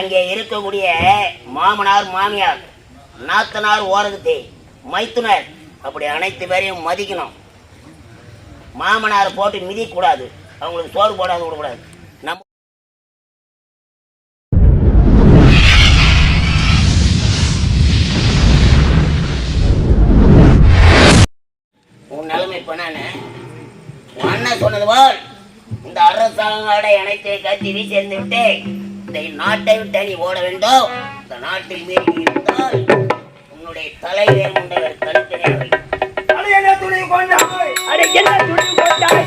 அங்கே இருக்கக்கூடிய மாமனார் மாமியார் நாத்தனார் ஓரகத்தை மைத்துனர் அப்படி அனைத்து பேரையும் மதிக்கணும். மாமனார் போட்டு மிதிக்கக்கூடாது. அவங்களுக்கு சோறு போடாது விடக்கூடாது. நம்ம உன் நிலைமை இப்போ நான் அண்ணன் சொன்னது போல் இந்த அரசாங்காட இணைத்தை கத்தி வீசிருந்து விட்டு இந்த நாட்டை விட்டு நீ ஓட வேண்டும். இந்த நாட்டில் மீறி இருந்தால் உன்னுடைய தலைவே உண்டவர் தனித்தனியாக என்ன துணி கொண்டாய். அட என்ன துணி கொண்டாய்?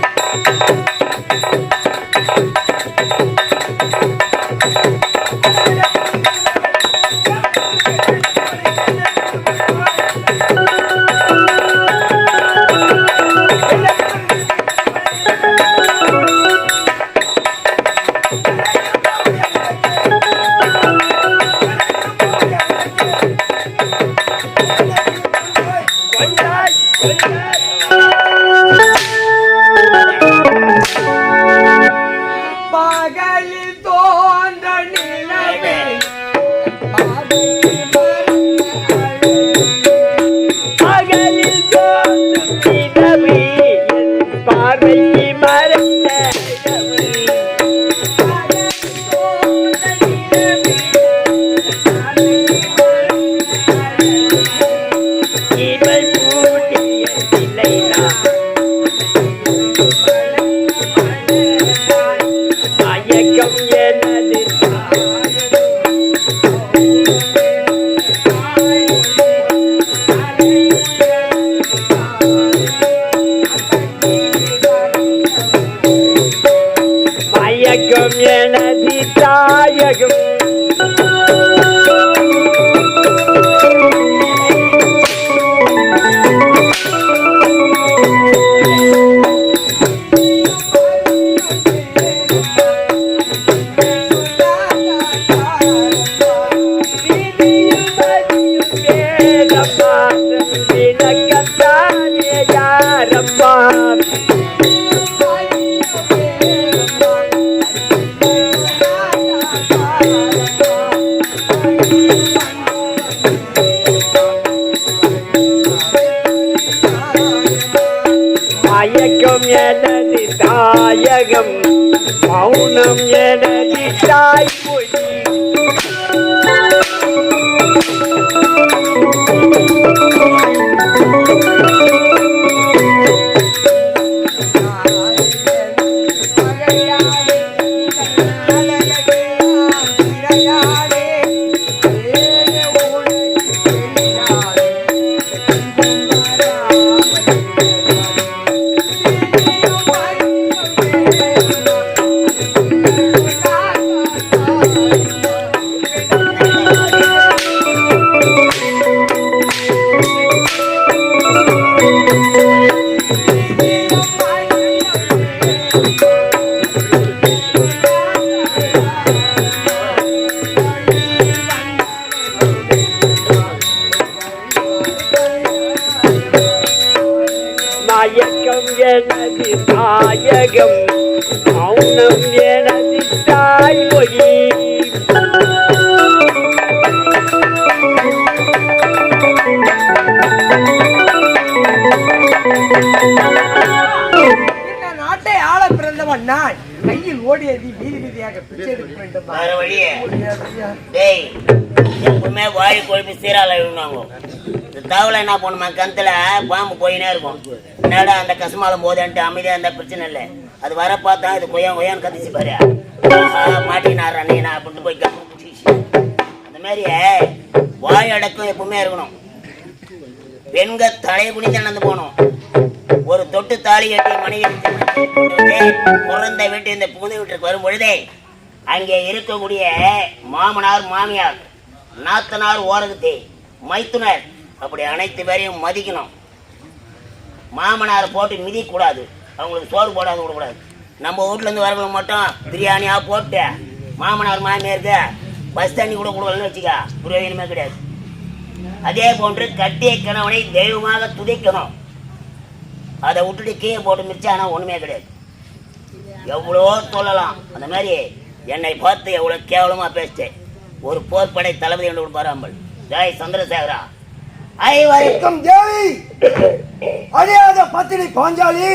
மௌனம் எனது தாய்மொழி இந்த நாட்டை ஆள பிறந்தவன் நான். கையில் ஓடியது வீதி வீதியாக பிச்சை எடுக்க வேண்டும். வேற வழியே. டேய் எப்பவுமே வாய் கொழுப்பி சீரால இந்த தவளை என்ன பண்ணுமா? கணத்துல பாம்பு போயினே இருக்கும். என்னடா அந்த கசமாலம் போதேன்ட்டு அமைதியா இருந்தா பிரச்சனை இல்லை. அது வர பார்த்தா இது கொய்யா கொய்யான்னு கத்திச்சு பாரு. மாட்டினார் அண்ணா அப்படின்னு போய் அந்த மாதிரி வாய் அடக்கம் எப்பவுமே இருக்கணும். பெண்கள் தலை குனிஞ்சு நடந்து போகணும். ஒரு தொட்டு தாலி கட்டி மனைவி பிறந்த வீட்டு இந்த புகுந்த வீட்டுக்கு வரும் பொழுதே அங்கே இருக்கக்கூடிய மாமனார் மாமியார் நாத்தனார் ஓரகத்தை மைத்துனர் அப்படி அனைத்து பேரையும் மதிக்கணும். மாமனார் போட்டு மிதிக்கக்கூடாது. அவங்களுக்கு சோறு போடாது விடக்கூடாது. நம்ம வீட்டிலேருந்து வரவங்க மட்டும் பிரியாணியாக போட்டு மாமனார் மாமியாருக்கு பஸ் தண்ணி கூட கொடுக்கலன்னு வச்சுக்க பிரயோஜனமே கிடையாது. அதே போன்று கட்டிய கணவனை தெய்வமாக துதிக்கணும். அதை விட்டுட்டு கீழே போட்டு மிச்சம் ஆனால் ஒன்றுமே கிடையாது. எவ்வளோ சொல்லலாம். அந்த மாதிரி என்னை பார்த்து எவ்வளோ கேவலமாக பேசிட்டேன். ஒரு போர்ப்படை தளபதி என்று பாராமல் ஜெய் சந்திரசேகரா. ஐவருக்கும் தேவி அழியாத பத்தினி பாஞ்சாலி.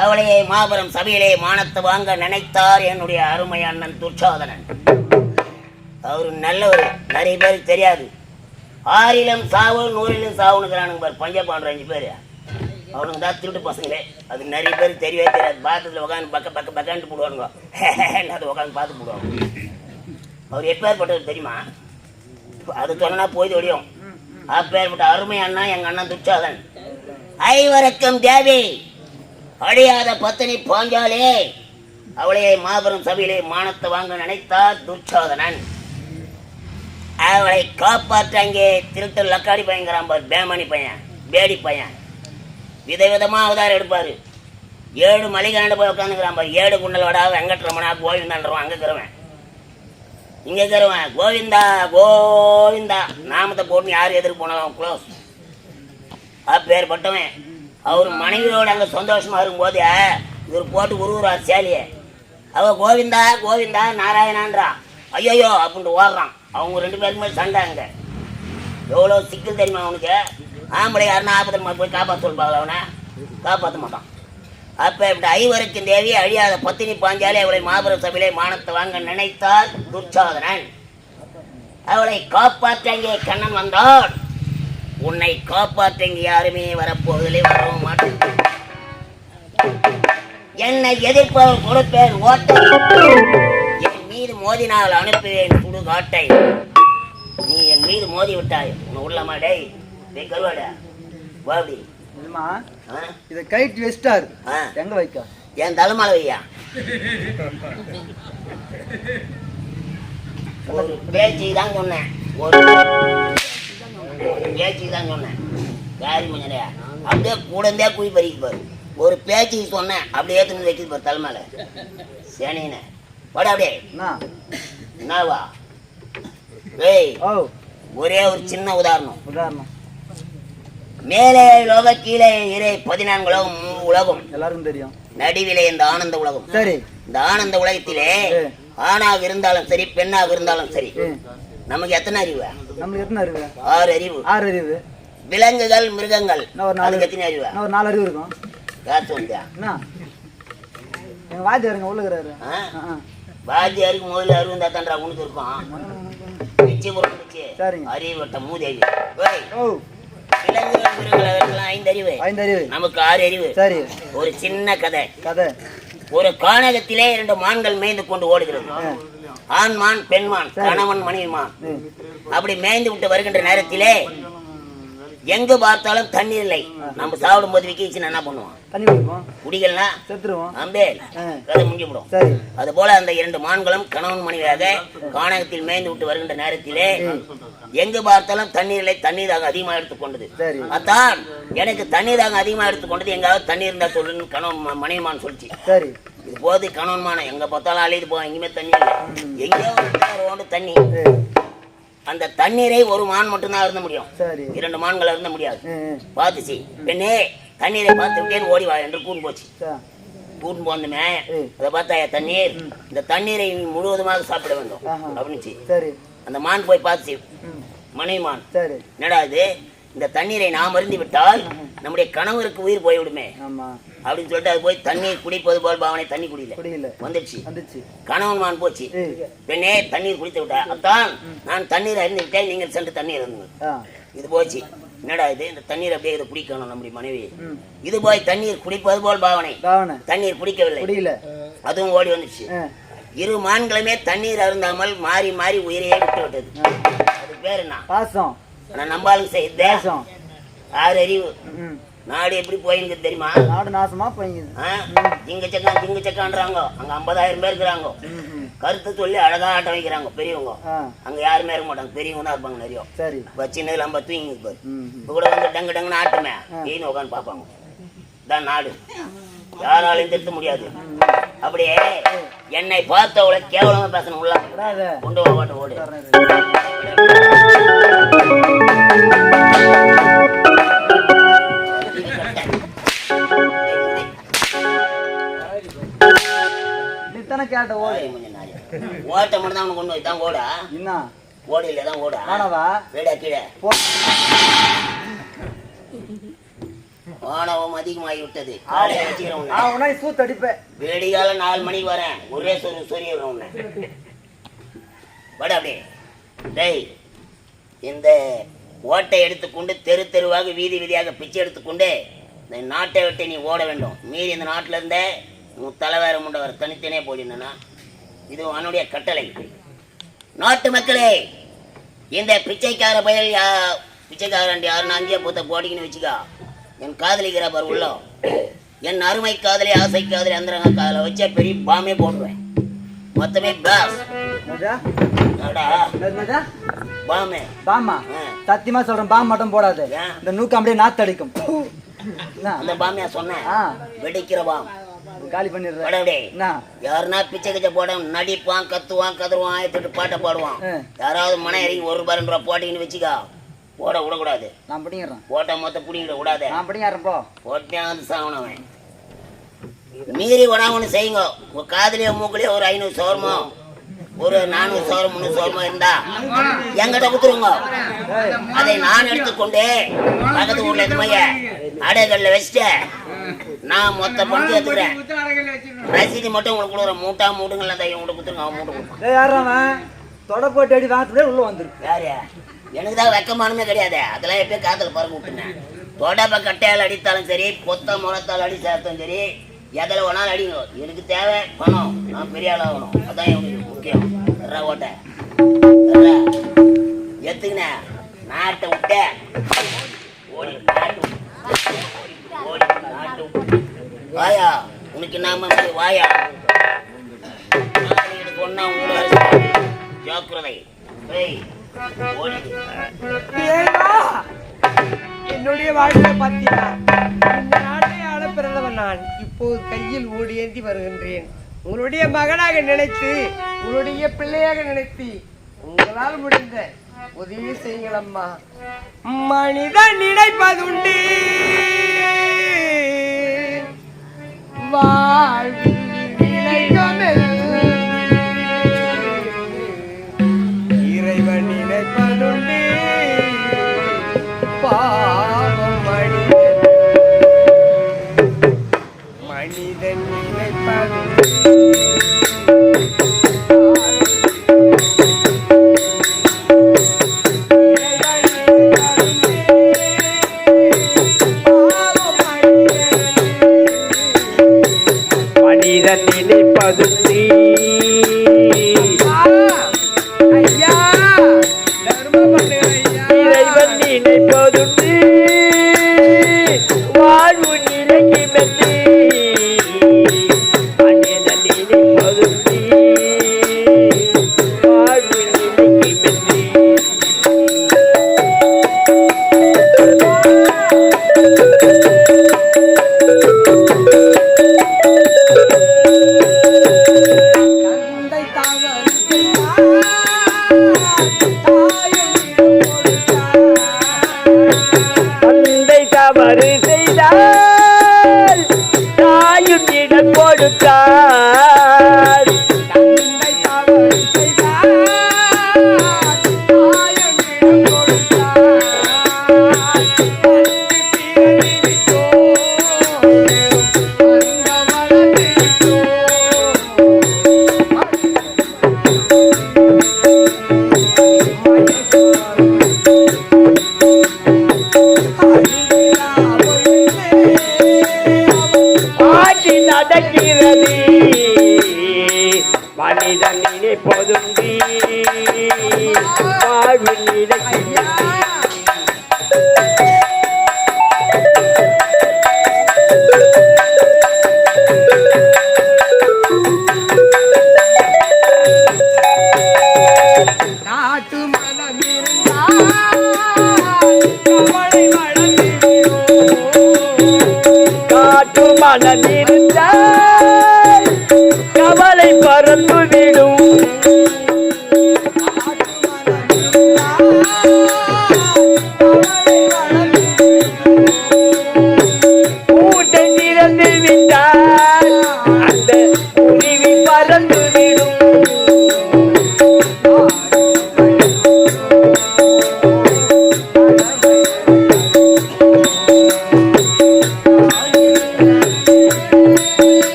அவளையே மாபெரும் சபையிலே மானத்தை வாங்க நினைத்தார் என்னுடைய அருமை அண்ணன் துர்ச்சோதனன். அவர் நல்லவர் நிறைய பேருக்கு தெரியாது. ஆறிலும் சாவு நூறிலும் சாவுனுக்கிறானுங்க பாரு பஞ்சபாண்டு அஞ்சு பேர். அவனுங்க தான் திருட்டு பசங்களே. அது நிறைய பேருக்கு தெரியவே தெரியாது. பாத்திரத்தில் உட்காந்து பக்க பக்க பக்கான்ட்டு போடுவானுங்க. அது உட்காந்து பார்த்து போடுவாங்க. அவர் எப்பேற்பட்டவர் தெரியுமா? அது சொன்னா போய் ஒடியும் அப்பேற்பட்ட அருமை அண்ணா எங்க அண்ணன் துச்சாதன் ஐவரக்கம் தேவி. அழியாத பத்தினி பாஞ்சாலே அவளையை மாபெரும் சபையிலே மானத்தை வாங்க நினைத்தார் துர்ச்சோதனன். அவளை காப்பாற்ற அங்கே திருட்டு லக்காடி பையங்கிறான் பேமணி பையன் பேடி பையன். விதவிதமாக அவதாரம் எடுப்பார். ஏழு மளிகாண்டு போய் உட்காந்துக்கிறான் ஏழு ஏழு குண்டலோடா வெங்கட்ரமணா கோவிந்தான்றவன் அங்கே இருக்கிறவன். இங்கே இருக்கிறவன் கோவிந்தா கோவிந்தா நாமத்தை போட்டு யார் எதிர்ப்பு போனாலும் க்ளோஸ் அப்பேற்பட்டவன். அவர் மனைவியோட அங்கே சந்தோஷமாக இருக்கும்போது இவர் போட்டு உருவுறார் சேலியை. அவள் கோவிந்தா கோவிந்தா நாராயணான்றா. ஐயோயோ அப்படின்ட்டு ஓடுறான். அவங்க ரெண்டு பேருக்குமே சண்டை அங்கே. எவ்வளோ சிக்கல் தெரியுமா அவனுக்கு? ஆம்பளை யாருன்னா ஆபத்தமாக போய் காப்பாற்ற சொல்பாங்க அவனை. காப்பாற்ற மாட்டான். அப்போ இப்படி ஐவருக்கும் தேவி அழியாத பத்தினி பாஞ்சாலே அவளை மாபெரும் சபையிலே மானத்தை வாங்க நினைத்தார் துர்ச்சாதனன் அவளை காப்பாற்ற அங்கே கண்ணன் வந்தான். உன்னை காப்பாற்ற இங்கே யாருமே வரப்போவதில்லை வரவும் மாட்டேன் என்னை எதிர்ப்பவர் கொடுப்பேன் ஓட்டை. என் மீது மோதினால் அனுப்புவேன் சுடுகாட்டை. நீ என் மீது மோதி விட்டாய் உன்னை உள்ளமா டேய் டேய் கருவாடா வா அப்படி. இல்லம்மா ஆ? இதை கைட் ஆ. எங்க வைக்க? என் தலைமலை வையா? ஒரு பேச்சுக்கு தான் சொன்னேன். ஒரு பேச்சுக்கு தான் சொன்னேன் யாரு மஞ்சளையா அப்படியே கூடந்தே குழி பறிக்கு பாரு. ஒரு பேச்சுக்கு சொன்னேன் அப்படியே ஏற்றுன்னு வைக்கிது பாரு தலைமையில சேனின வாடா அப்படியே. என்ன என்னவா ஏய் ஒரே ஒரு சின்ன உதாரணம். உதாரணம். மேலே லோக கீழே இறை பதினான்கு உலகம் உலகம். எல்லாருக்கும் தெரியும். நடுவிலே இந்த ஆனந்த உலகம். சரி. இந்த ஆனந்த உலகத்திலே. ஆணாக இருந்தாலும் சரி பெண்ணாக இருந்தாலும் சரி. நமக்கு எத்தனை அறிவு? நம்மளுக்கு எத்தனை அறிவு? ஆறு அறிவு. ஆறு அறிவு. விலங்குகள் மிருகங்கள். ஒரு நாலு எத்தனை அறிவு? ஒரு நாலு அறிவு இருக்கும். காத்து வந்தியா? என்ன? எங்க வாத்தியாருங்க உள்ளுக்குறாரு? வாத்தியாருக்கு முதல்ல அறிவு இருந்தா தான்டா உனக்கு இருக்கும். புறந்துச்சு சரிங்க. அறிவு வட்ட மூதேவி விலங்குகள் மிருகங்கள் ஐந்து அறிவு. ஐந்து அறிவு. நமக்கு ஆறு அறிவு. சரி. ஒரு சின்ன கதை. கதை. ஒரு கானகத்திலே இரண்டு மான்கள் மேய்ந்து கொண்டு ஓடுகிறது. ஆண் மான் பெண் மான் கணவன் மனைவி மான் ம். அப்படி மேய்ந்து விட்டு வருகின்ற நேரத்திலே எங்கு பார்த்தாலும் தண்ணீர் இல்லை. நம்ம சாப்பிடும் போது விக்கிச்சுன்னா என்ன பண்ணுவோம்? தண்ணி குடிப்போம். குடிக்கலனா செத்துருவோம். அம்பே ஆ. கதை முடிஞ்சு விடும் சரி. அது போல அந்த இரண்டு மான்களும் கணவன் மனைவியாக கானகத்தில் மேய்ந்து விட்டு வருகின்ற நேரத்திலே எங்கு பார்த்தாலும் தண்ணீர் இல்லை தண்ணீர் தாகம் அதிகமாக எடுத்துக்கொண்டது. அதான் எனக்கு தண்ணீர் தாகம் அதிகமாக எடுத்துக்கொண்டது. எங்காவது தண்ணீர் இருந்தா சொல்லுன்னு கணவன் மனைவிமான் சொல்லிச்சு. போது கணவன் மானம் எங்க பார்த்தாலும் அழிது போ எங்கேயுமே தண்ணி இல்லை. எங்கேயோ ஒரு தண்ணி. அந்த தண்ணீரை ஒரு மான் மட்டும்தான் இருந்த முடியும். இரண்டு மான்கள் இருந்த முடியாது. பார்த்துச்சு. பெண்ணே தண்ணீரை பார்த்து விட்டேன் ஓடி வா என்று கூண்டு போச்சு. கூண்டு போந்துமே ம். அதை பார்த்தா தண்ணீர் இந்த தண்ணீரை முழுவதுமாக சாப்பிட வேண்டும். அப்படின்னுச்சு அந்த மான் போய் பார்த்துச்சு. மனைவி மான் என்னடா இது? இந்த தண்ணீரை நாம் அருந்தி விட்டால் நம்முடைய கணவருக்கு உயிர் போய்விடுமே. அப்படின்னு சொல்லிட்டு அது போய் தண்ணீர் குடிப்பது போல் பாவனை தண்ணி குடியில. குடியில. வந்துச்சு கணவன் மான் போச்சு. பெண்ணே தண்ணீர் குடித்து விட்டா அத்தான் நான் தண்ணீர் அறிந்து விட்டேன் நீங்கள் சென்று தண்ணீர் அருந்துங்க ஆ. இது போச்சு. என்னடா இது? இந்த தண்ணீர் அப்படியே இதை குடிக்கணும் நம்முடைய மனைவி. இது போய் தண்ணீர் குடிப்பது போல் பாவனை. தண்ணீர் குடிக்கவில்லை. குடியில. அதுவும் ஓடி வந்துச்சு இரு மான்களுமே தண்ணீர் அருந்தாமல் மாறி மாறி உயிரையே விட்டு விட்டது. அது பேர் என்ன? பாசம். நான் நம்பாலும் செய்த தேசம் ஆறு அறிவு. நாடு எப்படி போயிருக்கு தெரியுமா? நாடு நாசமா போய்க்குது ஆ? ஜிங்க சக்கா ஜிங்க சக்கான்றாங்க அங்க ஐம்பதாயிரம் பேர் இருக்கிறாங்க. கருத்து சொல்லி அழகா ஆட்டம் வைக்கிறாங்க பெரியவங்க. அங்க யாருமே இருக்க மாட்டாங்க. பெரியவங்க தான் இருப்பாங்க நிறைய. சரி. சின்னதுல நம்ம தூங்கி. இப்போ கூட வந்து டங்கு டங்குன்னு ஆட்டுமே. ஏன்னு உட்காந்து பார்ப்பாங்க. இதான் நாடு. யாராலையும் திருத்த முடியாது. அப்படியே என்னை பார்த்தவளை கேவலமா பேசணும் உள்ள. கொண்டு வா ஓட்டு ஓடு. தானே கேட்ட ஓடு. ஓட்டை மட்டும் தான் கொண்டு போய் தான் ஓடா. என்ன? ஓடையில தான் ஓடா. வேணாவா வீடா கீழே. ஆணவம் அதிகமாகி விட்டது உன்னை. நான் உன்னை சூத்து அடிப்பேன் விடிகால நாலு மணிக்கு வரேன். ஒரே சொரு சொரிய உன்னை. வட அப்படியே. டேய் இந்த ஓட்டை எடுத்துக்கொண்டு தெரு தெருவாக வீதி வீதியாக பிச்சை எடுத்துக்கொண்டு இந்த நாட்டை விட்டு நீ ஓட வேண்டும். மீறி இந்த நாட்டில் இருந்தே உன் தலைவேற முண்டவர் தனித்தனியே போயிடணும்னா இது அவனுடைய கட்டளை. நாட்டு மக்களே இந்த பிச்சைக்கார பயல் யா பிச்சைக்காரன் யாருன்னு அஞ்சே பூத்த போட்டிங்கன்னு வச்சுக்கா. என் காதலிக்கிற பார் உள்ளம் என் அருமை காதலி ஆசை காதலி அந்தரங்க காதலை வச்ச பெரிய பாமே போடுவேன். மொத்தமே பாஸ்? பாமே? பாமா. சத்தியமா சொல்றேன் பாம் மட்டும் போடாது? இந்த நூக்கம் அப்படியே நாத்து அடிக்கும் என்ன? அந்த பாமையா சொன்னேன். வெடிக்கிற பாம். காலி பண்ணிடுறேன். யாருன்னா பிச்சை கிச்சை போட நடிப்பான் கத்துவான் கதறுவான் ஆயத்துட்டு பாட்டை பாடுவான். யாராவது மன இறங்கி ஒரு ரூபாய் ரெண்டு ரூபா போட்டிங்கன்னு வச்சுக்கா. போட விடக்கூடாது. நான் பிடிங்கிறேன் போட்ட மொத்த பிடிக்கிட கூடாது நான் பிடிங்கிறேன் போ. போட்டே வந்து சாவனவன். மீறி ஒன்று செய்யுங்க. உங்க காதுலயோ மூக்குலயோ ஒரு ஐநூறு சோரமோ ஒரு நானூறு சோரம் முந்நூறு சோரமோ இருந்தா என்கிட்ட குத்துருங்க ஏய், அதை நான் எடுத்துக்கொண்டு பக்கத்து ஊர்ல இருந்து போய் அடைகள்ல வச்சுட்டு நான் மொத்த பணத்தை எடுத்துக்கிறேன் ரசீது மட்டும் உங்களுக்கு கொடுக்குறேன். மூட்டா மூட்டுங்களா தையம் உங்கள்கிட்ட கொடுத்துருங்க அவன் மூட்டை கொடுப்பான். டேய் யாரா அவன்? தொட போட்டு அடி வாங்கத்துலேயே உள்ள வந்துருக்கு. யாரு? எனக்கு தான் வெக்கமானமே கிடையாது. அதெல்லாம் எப்பயும் காத்துல பறக்க விட்டுனேன் தொடப்ப கட்டையால் அடித்தாலும் சரி பொத்த முறத்தால் அடி சேர்த்தாலும் சரி எதில் வேணாலும் அடிங்க. எனக்கு தேவை பணம். நான் பெரிய ஆள் ஆகணும். அதான் எனக்கு முக்கியம். ஓட்ட. எத்துக்கினே நாட்டை விட்ட. ஓடி நாட்டு. ஓடி நாட்டு விட்டு. வாயா. உனக்கு நாம வாயா. பொண்ணா உங்களோட ஜாக்கிரதை. என்னுடைய வாழ்க்கை பார்த்தீங்களா இந்த நாட்டை ஆள பிறந்தவன் நான். இப்போது கையில் ஓடியேந்தி வருகின்றேன். உங்களுடைய மகனாக நினைத்து உங்களுடைய பிள்ளையாக நினைத்து உங்களால் முடிந்த உதவி செய்யுங்களம்மா மனிதன் நினைப்பதுண்டு. வாழ்வில் நிலைக்கமெல்லாம் நினைப்பது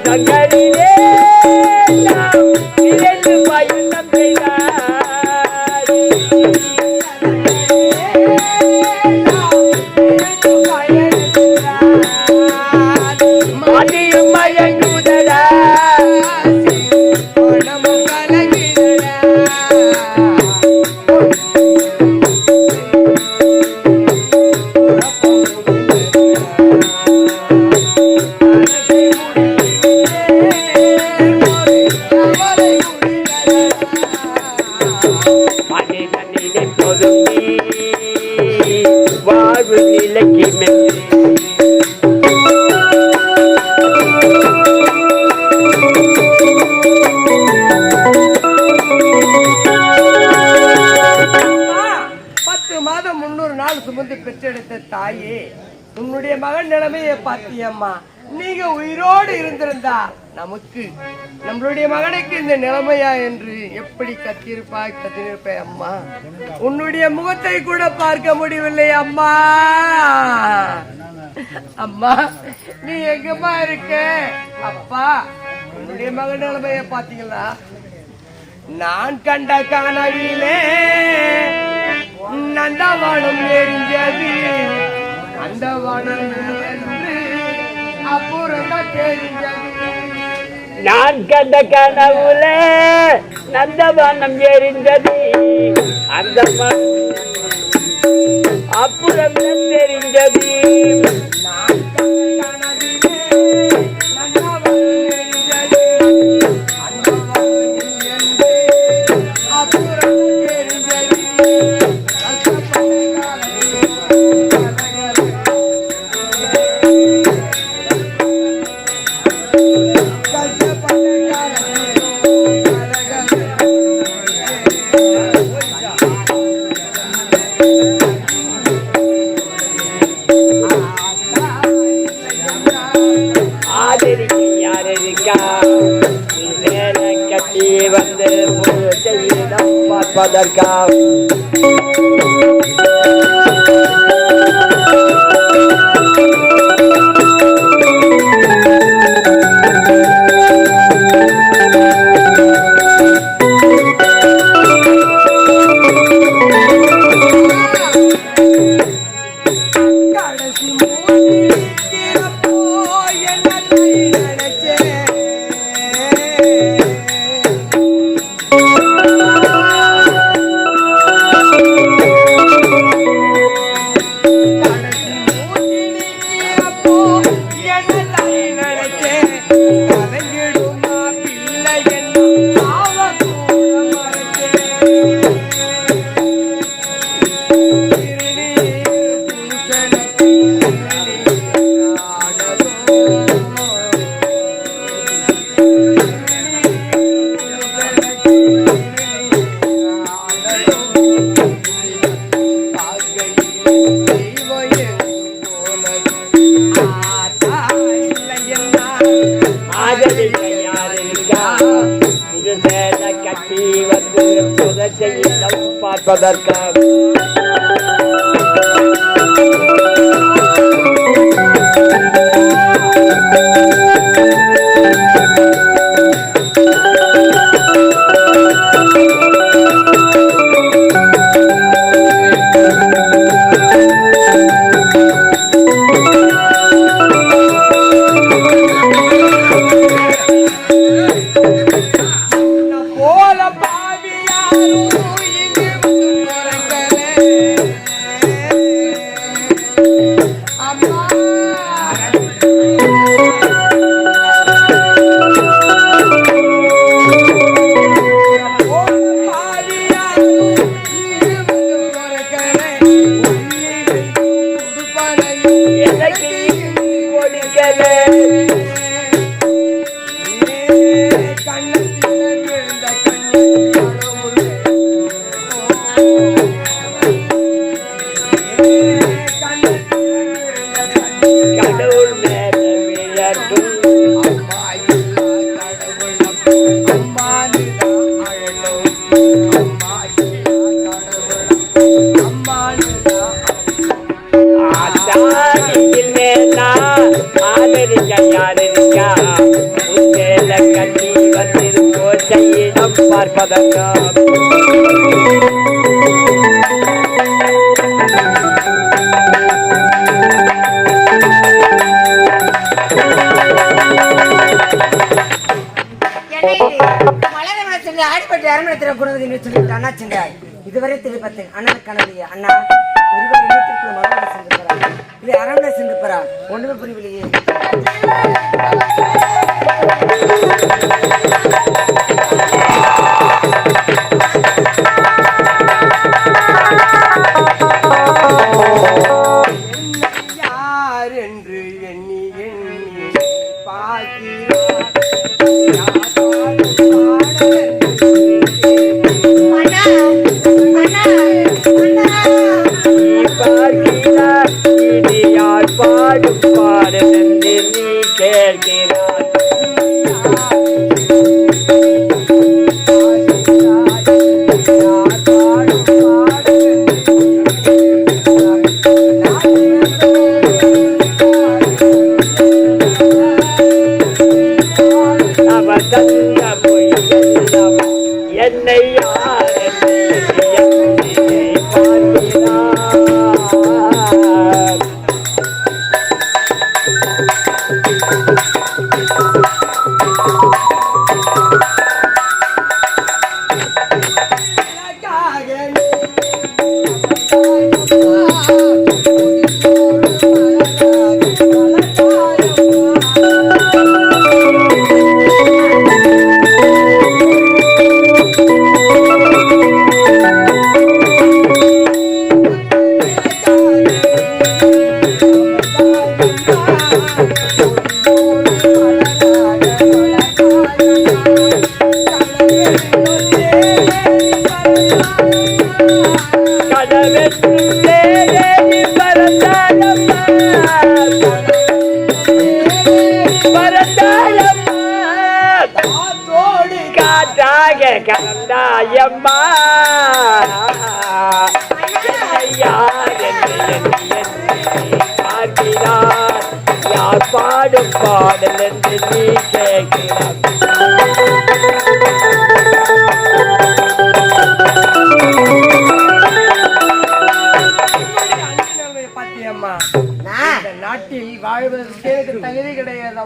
விதி தாயே உன்னுடைய மகன் நிலைமையை பார்த்தியம்மா. நீங்க உயிரோடு இருந்திருந்தா நமக்கு நம்மளுடைய மகனுக்கு இந்த நிலைமையா என்று எப்படி கத்திருப்பாய் கத்திருப்பே அம்மா உன்னுடைய முகத்தை கூட பார்க்க முடியவில்லை அம்மா. அம்மா நீ எங்கம்மா இருக்க? அப்பா உன்னுடைய மகன் நிலைமையை பாத்தீங்களா நான் கண்ட கனவிலே நந்தவானம் எரிஞ்சது நான் கண்ட கனவுல நந்தவனம் எரிந்தது. அந்த அப்புறம் தெரிஞ்சது. நான் கண்ட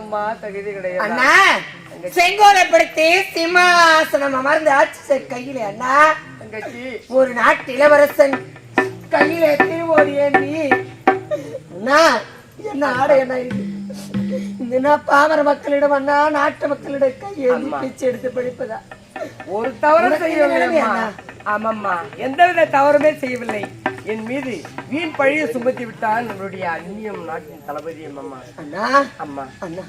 கிடையாதம்மா தகுதி கிடையாது. அண்ணா செங்கோலை படுத்தி சிம்மாசனம் அமர்ந்து ஆட்சி கையிலே அண்ணா. தங்கச்சி. ஒரு நாட்டு இளவரசன் கையிலே திருவோடி ஏந்தி அண்ணா என்ன ஆடை என்ன இது? இந்த நான் பாமர மக்களிடம் அண்ணா நாட்டு மக்களிடம் ஆமா. பிச்சை எடுத்து படிப்பதா? ஒரு தவறு உனக்கு ஆமாம்மா. எந்தவித தவறுமே செய்யவில்லை. என் மீது வீண் பழியை சுமத்தி விட்டான் நம்மளுடைய அந்நியம் நாட்டின் தளபதி அம்மா அண்ணா. அம்மா. அண்ணா.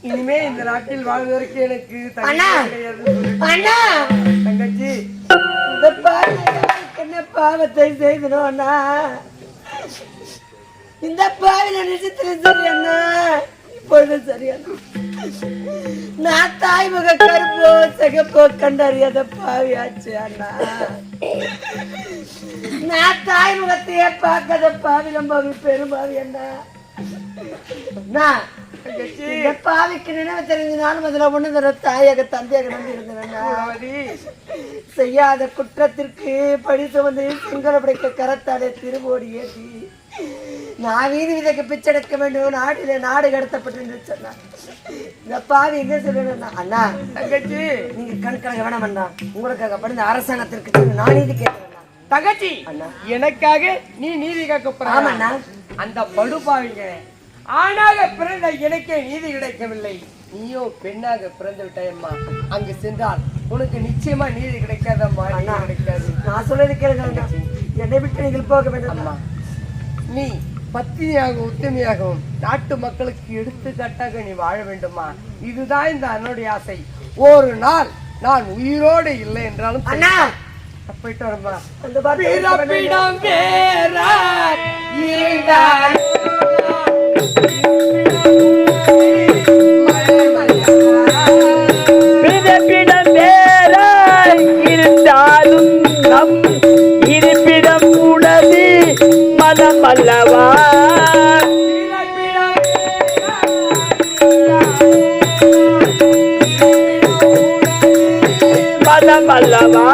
இனிமே இந்த நாட்டில் வாழ்வதற்கு எனக்கு தங்கச்சி. இந்த என்ன பாவத்தை செய்தனோம் அண்ணா? இந்த பாவில நிஜத்துல சரி அண்ணா. இப்பொழுது சரி அண்ணா நான் தாய்முக கருப்போ சிகப்போ கண்டறியாத பாவியாச்சு அண்ணா நான் தாய்முகத்தையே பார்க்காத பாவிலம் பாவி பெரும்பாவி அண்ணா பாவிக்கு நினைவு தெரிஞ்சு நானும் அதுல ஒண்ணு தர தாயாக தந்தையாக நம்பி இருந்தேன் செய்யாத குற்றத்திற்கு பழி சுமந்து சிங்கள படைக்க கரத்தாலே திருவோடி ஏற்றி நான் வீதி விதைக்கு பிச்செடுக்க வேண்டும் நாட்டிலே நாடு கடத்தப்பட்டு சொன்னான் இந்த பாவி எங்க சொல்லணும் அண்ணா தங்கச்சி நீங்க கணக்காக வேணாம் அண்ணா உங்களுக்காக படிந்த அரசாங்கத்திற்கு நான் நீதி கேட்கிறேன். தங்கச்சி அண்ணா. எனக்காக நீ நீதி கேட்க ஆமாண்ணா. அந்த படுபாவிங்க ஆணாக பிறந்த எனக்கே நீதி கிடைக்கவில்லை நீயோ பெண்ணாக பிறந்து விட்டாயம்மா அங்கு சென்றால் உனக்கு நிச்சயமா நீதி கிடைக்காதம்மா. கிடைக்காது நான் கேளுங்க. என்னை விட்டு நீங்கள் போக வேண்டும் அம்மா நீ பத்தினியாகவும் உத்தமியாகவும் நாட்டு மக்களுக்கு எடுத்துக்காட்டாக நீ வாழ வேண்டுமா? இதுதான் இந்த அன்னுடைய ஆசை. ஒரு நாள் நான் உயிரோடு இல்லை என்றாலும். அண்ணா! போயிட்டு வரமா பல்லவா?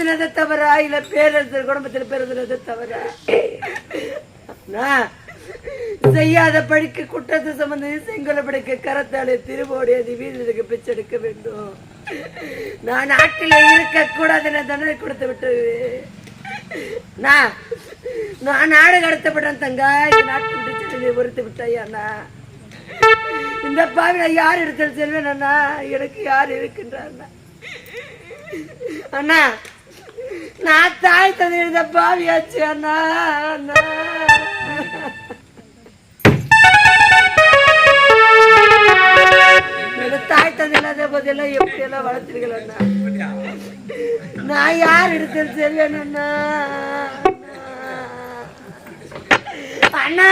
பிறந்தனதை தவறா? இல்ல பேரரசர் குடும்பத்தில் பிறந்தனதை தவறா? செய்யாத படிக்க குற்றத்தை சம்பந்த செங்கலை படைக்க கரத்தாலே திருவோடி அது பிச்செடுக்க வேண்டும். நான் நாட்டில் இருக்க கூடாது தண்டனை கொடுத்து விட்டு நான் நான் நாடு கடத்தப்பட்டேன் தங்க இந்த நாட்டு விட்டு செல்வி பொறுத்து விட்டாயாண்ணா இந்த பாவி நான் யார் இடத்துல செல்வேன் அண்ணா. எனக்கு யார் இருக்கின்றாண்ணா அண்ணா நான் தாய் தந்தை பாவியாச்சு அண்ணா அண்ணா. தாய் தந்தையில்லாத போதெல்லாம் எப்படி எல்லாம் வளர்த்துருக்கலண்ணா நான் யார் இருக்கிறது செல்வேன் அண்ணா. அண்ணா.